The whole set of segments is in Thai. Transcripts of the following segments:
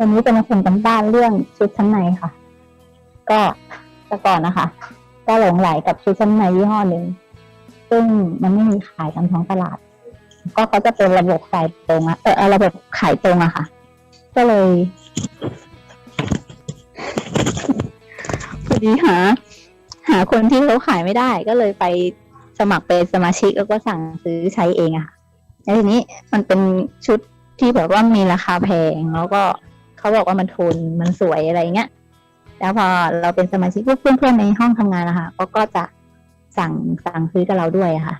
วันนี้จะมาส่งกันบ้านเรื่องชุดชั้นในค่ะ ก็แต่ก่อนนะคะ ก็หลงไหลกับชุดชั้นในยี่ห้อหนึ่ง ซึ่งมันไม่มีขายตามท้องตลาด ก็เขาจะเป็นระบบขายตรงอะเออระบบขายตรงอะค่ะ ก็เลยพอดีหาหาคนที่เขาขายไม่ได้ ก็เลยไปสมัครเป็นสมาชิกแล้วก็สั่งซื้อใช้เองอะค่ะแล้วทีนี้มันเป็นชุดที่แบบว่ามีราคาแพงแล้วก็ เขาบอกว่ามันทนมันสวยอะไรเงี้ยแล้วพอเราเป็นสมาชิกเพื่อนๆในห้องทำงานนะคะก็ก็จะสั่งสั่งซื้อกับเราด้วยค่ะ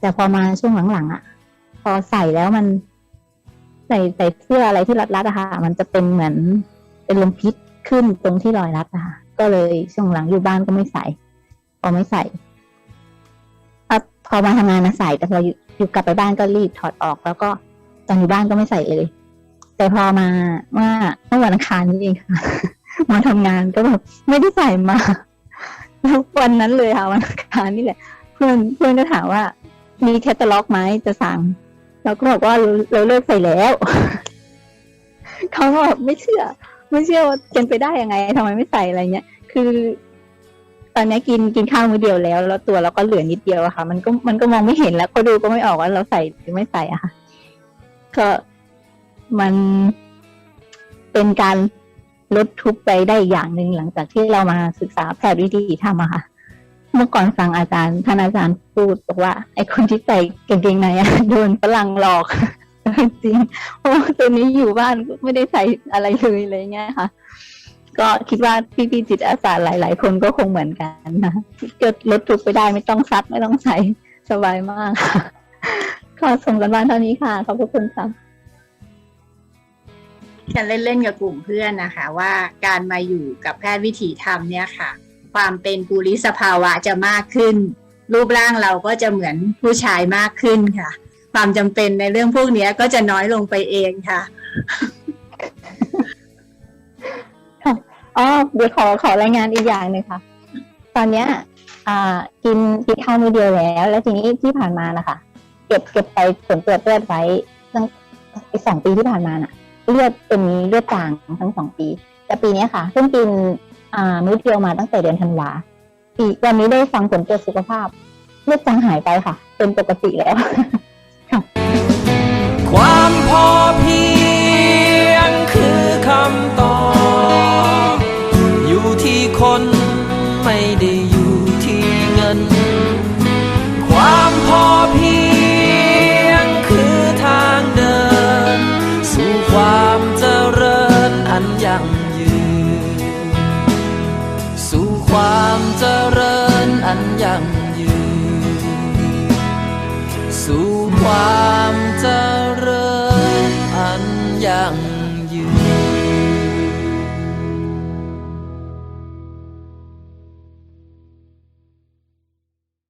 แต่พอมาช่วงหลังๆอะ พอใส่แล้วมัน ใส่ใส่เสื้ออะไรที่รัดๆอะค่ะ มันจะเป็นเหมือนเป็นลมพิษขึ้นตรงที่รอยรัดอะค่ะ ก็เลยช่วงหลังอยู่บ้านก็ไม่ใส่พอไม่ใส่พอมาทำงานนะใส่แต่พออยู่กลับไปบ้านก็รีบถอดออก แล้วก็ตอนอยู่บ้านก็ไม่ใส่เลย แต่พอมาว่าเมื่อวันอังคารนี้เองค่ะ มาทำงานก็แบบไม่ได้ใส่มาแล้ววันนั้นเลยค่ะวันอังคารนี่แหละ เพื่อนเพื่อนก็ถามว่า มีแคตตาล็อกไหมจะสั่งเราก็บอกว่าเราเราเลิกใส่แล้วเขาก็แบบไม่เชื่อ ไม่เชื่อว่าเป็นไปได้ยังไงทำไมไม่ใส่อะไรเงี้ยคือ ตอนนี้กินกินข้าวมื้อเดียวแล้ว แล้วตัวเราก็เหลือนิดเดียวอะค่ะ มันก็มันก็มองไม่เห็นแล้วก็ดูก็ไม่ออกว่าเราใส่หรือไม่ใส่อะค่ะ ก็ มันเป็นการลดทุกไปได้อย่างหนึ่งหลังจากที่เรามาศึกษาแพทย์วิธีทำอะค่ะ เมื่อก่อนฟังอาจารย์ท่านอาจารย์พูดบอกว่า ไอ้คนที่ใส่กางเกงในอะโดนฝรั่งหลอกจริงเพราะตัวนี้อยู่บ้านไม่ได้ใส่อะไรเลยอะไรเงี้ยค่ะ ก็คิดว่าพี่ๆจิตอาสาหลาย ๆ คนก็คงเหมือนกันนะก็ลดทุกไปได้ไม่ต้องซักไม่ต้องใส่สบายมากค่ะขอส่งกันบ้านเท่านี้ค่ะขอบคุณค่ะ กันเล่นๆกับกลุ่มเพื่อนนะคะ ว่าการมาอยู่กับแพทย์วิถีธรรมเนี่ยค่ะ ความเป็นปุริสภาวะจะมากขึ้น รูปร่างเราก็จะเหมือนผู้ชายมากขึ้นค่ะ ความจำเป็นในเรื่องพวกนี้ก็จะน้อยลงไปเองค่ะอ๋อเดี๋ยวขอขอรายงานอีกอย่างหนึ่งค่ะ ตอนเนี้ยกินกินข้าวมื้อเดียวแล้ว แล้วทีนี้ที่ผ่านมานะคะ เก็บเก็บไปผลตรวจเลือดไว้ตั้งสองปีที่ผ่านมาน่ะ เลือดเป็นเลือดจางทั้งสองปี แต่ปีนี้ค่ะเพิ่งกินมื้อเดียวมาตั้งแต่เดือนธันวาปีวันนี้ได้ฟังผลตรวจสุขภาพ เลือดจางหายไปค่ะ เป็นปกติแล้วความพอเพียงคือคำตอบ อยู่ที่คนไม่ได้อยู่ที่เงิน ความพอ เจริญอันยั่ง